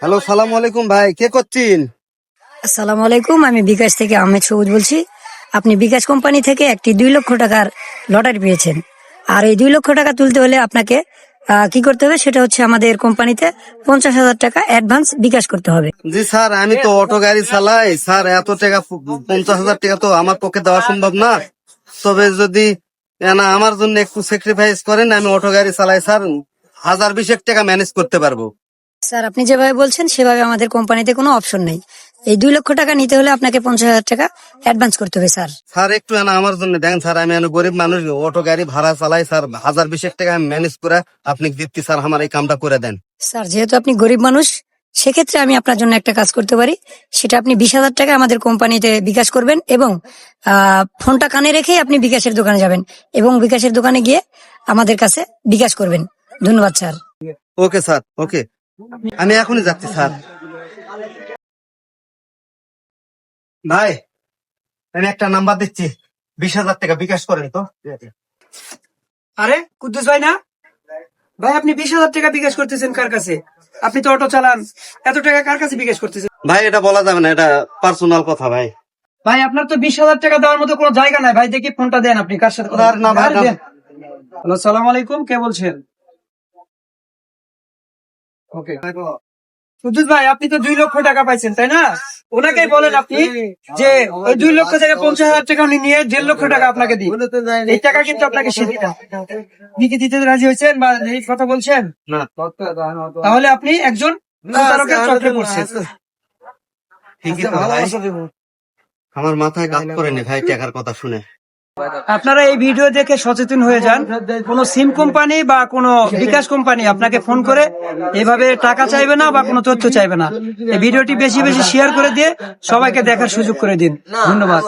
Hello সালাম আলাইকুম ভাই কে করছেন? আসসালামু আলাইকুম আমি বিকাশ থেকে আহমেদ সবুজ বলছি। আপনি বিকাশ কোম্পানি থেকে একটি দুই লক্ষ টাকার লটারি পেয়েছেন। আর এই দুই লক্ষ টাকা তুলতে হলে আপনাকে কি করতে হবে? সেটা হচ্ছে আমাদের কোম্পানিতে পঞ্চাশ হাজার টাকা অ্যাডভান্স বিকাশ করতে হবে। জি স্যার আমি তো অটো গাড়ি চালাই। স্যার এত টাকা পঞ্চাশ হাজার টাকা তো আমার পক্ষে দেওয়া সম্ভব না। তবে যদি না আমার জন্য একটু স্যাক্রিফাইস করেন আমি অটো গাড়ি চালাই স্যার। হাজার বিশেক টাকা ম্যানেজ করতে পারব। স্যার আপনি যেভাবে বলছেন সেভাবে আমাদের কোম্পানিতে কোনো অপশন নেই। এই দুই লক্ষ টাকা নিতে হলে আপনাকে পঞ্চাশ হাজার টাকা অ্যাডভান্স করতে হবে স্যার। স্যার একটু এনা আমার জন্য দেখেন স্যার। আমি এনে গরিব মানুষ অটো গাড়ি ভাড়া চালাই স্যার। হাজার বিশেক টাকা ম্যানেজ করে আপনি দিচ্ছি স্যার আমার এই কামটা করে দেন। স্যার যেহেতু আপনি গরিব মানুষ সেক্ষেত্রে আমি আপনার জন্য একটা কাজ করতে পারি। সেটা আপনি বিশ হাজার টাকা আমাদের কোম্পানিতে বিকাশ করবেন এবং ফোনটা কানে রেখেই আপনি বিকাশের দোকানে যাবেন এবং বিকাশের দোকানে গিয়ে আমাদের কাছে বিকাশ করবেন। ধন্যবাদ, স্যার। Okay sir. ওকে। আমি এখনই যাচ্ছি, স্যার। ভাই, আমি একটা নাম্বার দিচ্ছি। বিশ হাজার টাকা বিকাশ করেন তো। আরে, কুদ্দুস ভাই না? ভাই, আপনি বিশ হাজার টাকা বিকাশ করতেছেন কার কাছে? আপনি তো অটো চালান। এত টাকা কার কাছে বিকাশ করতেছেন? ভাই এটা বলা যাবে না এটা পার্সোনাল কথা ভাই। ভাই আপনার তো বিশ হাজার টাকা দেওয়ার মতো কোনো জায়গা নাই। ভাই দেখি ফোনটা দেন আপনি কার সাথে কথা না, ভাই, দেন। হ্যালো সালাম আলাইকুম কে বলছেন? ওকে। সুজিত ভাই আপনি তো দুই লক্ষ টাকা পাইছেন তাই না? ওনাকেই বলেন আপনি যে ওই দুই লক্ষ থেকে পঞ্চাশ হাজার টাকা উনি নিয়ে দেড় লক্ষ টাকা আপনাকে দিই এই টাকা কিন্তু আপনাকে সে দিতে আপনি কি দিতে রাজি হয়েছেন বা এই কথা বলছেন? তাহলে আপনি একজন প্রতারকের চক্রে পড়ছেন। আমার মাথায় কাজ করেনি ভাই টাকার কথা শুনে। আপনারা এই ভিডিও দেখে সচেতন হয়ে যান। কোন সিম কোম্পানি বা কোন বিকাশ কোম্পানি আপনাকে ফোন করে এভাবে টাকা চাইবে না বা কোনো তথ্য চাইবে না। এই ভিডিওটি বেশি বেশি শেয়ার করে দিয়ে সবাইকে দেখার সুযোগ করে দিন। ধন্যবাদ।